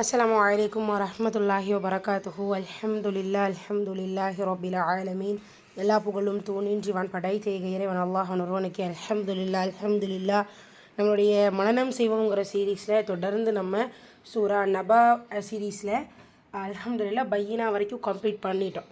அஸ்லாம் வலைக்கம் வரமத்துல்லாஹி வபரகாத்துஹு. அல்ஹம்துலில்லா அல்ஹம்துலில்லாஹி ரொபில ஆலமீன். எல்லா புகழும் தூணின்றி வான் படை செய்க இறைவன் அல்லாஹ் ஒருவனுக்கு அல்ஹம்துலில்லா அல்ஹம்துலில்லா நம்மளுடைய மனநம் செய்வோங்கிற சீரீஸில் தொடர்ந்து நம்ம சூரா நபா சீரீஸில் அல்ஹம்துலில்லா பையனா வரைக்கும் கம்ப்ளீட் பண்ணிட்டோம்.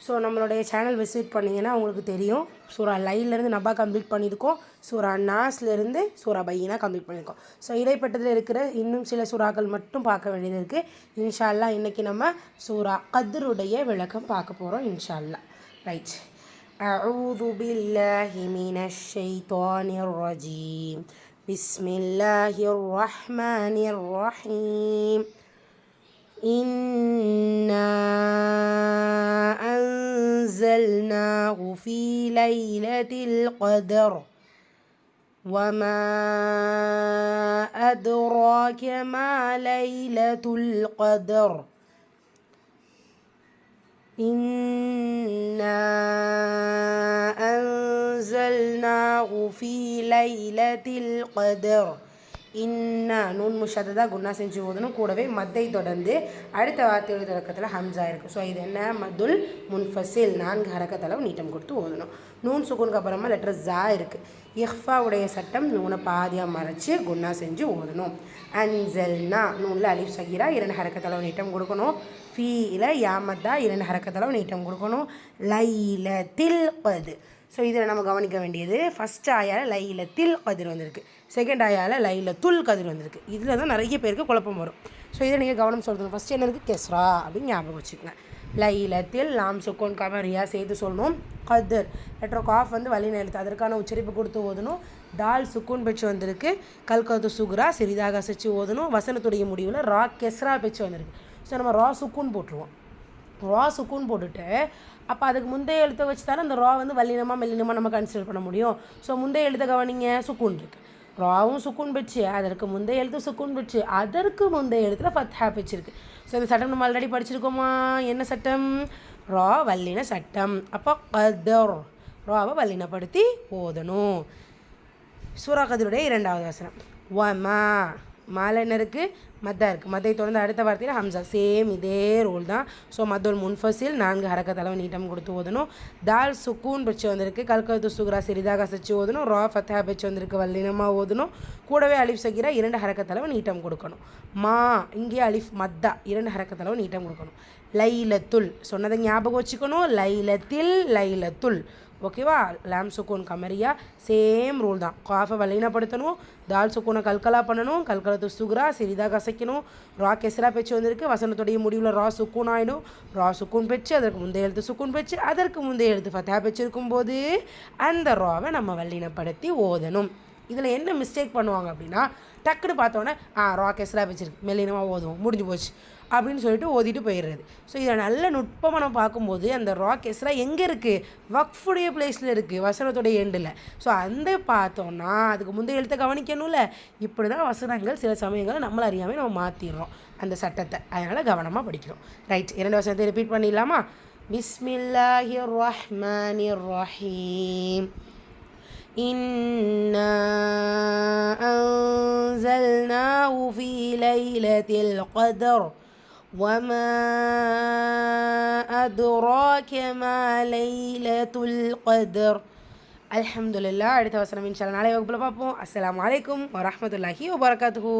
ஸோ நம்மளுடைய சேனல் விசிட் பண்ணிங்கன்னா உங்களுக்கு தெரியும் சூரா லைவ்லேருந்து நபா கம்ப்ளீட் பண்ணியிருக்கோம் சூரா நாஸ்லேருந்து சூரா பையினா கம்ப்ளீட் பண்ணியிருக்கோம் ஸோ இடைப்பட்டதில் இருக்கிற இன்னும் சில சூறாக்கள் மட்டும் பார்க்க வேண்டியது இருக்குது இன்ஷா அல்லாஹ் இன்றைக்கி நம்ம சூரா கத்ருடைய விளக்கம் பார்க்க போகிறோம் இன்ஷா அல்லாஹ் ரைட் أعوذ بالله من الشيطان الرجيم بسم الله الرحمن الرحيم إنا أنزلناه في ليلة القدر. وما أدراك ما ليلة القدر. إنا أنزلناه في ليلة القدر. இன்ன நூன் முஷாததா குன்னா செஞ்சு ஓதணும். கூடவே மத்தை தொடர்ந்து அடுத்த வார்த்தையோட தொடக்கத்தில் ஹம்சா இருக்குது ஸோ இது என்ன? மதுல் முன்ஃபசில் நான்கு ஹரக்கத்தளவு நீட்டம் கொடுத்து ஓதணும். நூன் சுகுனுக்கு அப்புறமா லெட்டர் ஜா இருக்குது இஹ்ஃபாவுடைய சட்டம் நூனை பாதியாக மறைச்சு குன்னா செஞ்சு ஓதணும். அன்சல்னா நூனில் அலிஃப் சகிரா இரண்டு ஹரக்கத்தளவு நீட்டம் கொடுக்கணும். ஃபீல யாமத்தா இரண்டு ஹரக்கத்தளவு நீட்டம் கொடுக்கணும். லைல தில் பது. ஸோ இதில் நம்ம கவனிக்க வேண்டியது ஃபஸ்ட் ஆயால் லைலத்தில் கதிர் வந்திருக்கு. செகண்ட் ஆயால் லைலத்துல் கதிர் வந்திருக்கு. இதில் தான் நிறைய பேருக்கு குழப்பம் வரும். ஸோ இதை நீங்கள் கவனம் சொல்கிறது ஃபஸ்ட் என்ன இருக்குது கெஸ்ரா அப்படின்னு ஞாபகம் வச்சுக்கோங்க. லைலத்தில் நாம் சுக்கோன் கமரியா சேர்த்து சொல்லணும். கதிர் லெட்டர் காஃப் வந்து வழி எழுத்து அதற்கான உச்சரிப்பு கொடுத்து ஓதணும். டால் சுக்கூன் பெச்சு வந்திருக்கு. கல்கத்து சுகுரா சிறிதாக அசைச்சு ஓதணும். வசனத்துடைய முடிவில் ரா கெஸ்ரா பெச்சு வந்திருக்கு. ஸோ நம்ம ரா சுக்கூன் போட்டுருவோம். ரா சுக்குன்னு போட்டுட்டு அப்போ அதுக்கு முந்தைய எழுத்தை வச்சு தானே அந்த ரா வந்து வல்லினமாக மெல்லினமாக நம்ம கன்சிடர் பண்ண முடியும். ஸோ முந்தைய எழுத்தை கவனிங்க சுக்குன் இருக்குது ராவும் சுக்குன் பிச்சு அதற்கு முந்தைய எழுத்து சுக்குன் பிச்சு அதற்கு முந்தைய எழுத்துல ஃபத்ஹா பிச்சு இருக்கு ஸோ இந்த சட்டம் நம்ம ஆல்ரெடி படிச்சிருக்கோமா? என்ன சட்டம்? ரா வல்லின சட்டம். அப்போ கதர் ராவை வல்லினப்படுத்தி ஓதணும். சூரா இரண்டாவது வசனம். வமா மேலே என்ன இருக்குது மத்தா இருக்குது மத்தை தொடர்ந்து அடுத்த வார்த்தையில் ஹம்சா. சேம் இதே ரூல் தான். ஸோ மத்தோல் முன்ஃபசில் நான்கு ஹரக்கத்தளவு நீட்டம் கொடுத்து ஓதணும். தால் சுக்கூன் பச்சு வந்திருக்கு. கல்கத்து சுகரா சிறிதாக சச்சு ஓதணும். ரா ஃபத்தா பச்சு வந்திருக்கு. வல்லினமாக ஓதணும். கூடவே அலிஃப் சகிரா இரண்டு ஹரக்கத்தளவு நீட்டம் கொடுக்கணும். மா இங்கே அலிஃப் மத்தா இரண்டு ஹரக்கத்தளவு நீட்டம் கொடுக்கணும். லைலத்துல். சொன்னதை ஞாபகம் வச்சுக்கணும். லைலத்தில் லைலத்துல். ஓகேவா லேம் சுக்கூன் கமரியா சேம் ரூல் தான். காஃபை வலினப்படுத்தணும் தால் சுக்கூனை கல்கலா பண்ணணும் கல்கலத்து சுகுரா சிறிதாக கசைக்கணும். ரா கெசரா பெச்சு வந்திருக்கு வசனத்துடைய முடிவில் ரா சுக்கூன் ஆகிடும் ரா சுக்கூன் பெச்சு அதற்கு முந்தைய எழுத்து சுக்கூன் பெச்சு அதற்கு முந்தைய எழுத்து ஃபத்தா பெச்சு இருக்கும்போது அந்த ராவை நம்ம வல்லினப்படுத்தி ஓதணும். இதில் என்ன மிஸ்டேக் பண்ணுவாங்க அப்படின்னா டக்குன்னு பார்த்தோன்னே ஆ ரா வச்சுருக்கு வச்சிருக்கு. மெல்லினமாக ஓதுவோம். முடிஞ்சு போச்சு. அப்படின்னு சொல்லிட்டு ஓதிட்டு போயிடுறது. ஸோ இதை நல்ல நுட்பமாக நம்ம பார்க்கும்போது அந்த ரா எங்கே இருக்குது வக்ஃபுடைய பிளேஸில் இருக்குது வசனத்துடைய எண்டில் ஸோ அந்த பார்த்தோன்னா அதுக்கு முந்தைய எழுத்த கவனிக்கணும்ல. இப்படி தான் வசனங்கள் சில சமயங்கள் நம்மளை அறியாமல் நம்ம மாற்றிடுறோம் அந்த சட்டத்தை. அதனால் கவனமாக படிக்கிறோம் ரைட் இரண்டு வசனத்தை ரிப்பீட் பண்ணிடலாமா? பிஸ்மில்லாஹி ரஹ்மானி ரஹீம் إنا أنزلناه في ليلة القدر وما أدراك ما ليلة القدر الحمد لله அடுத்த வசனம் இன்ஷால்லா நாளை வகுப்பில் பார்ப்போம் அஸ்ஸலாமு அலைக்கும் வரஹ்மத்துல்லாஹி வபரகாத்துஹு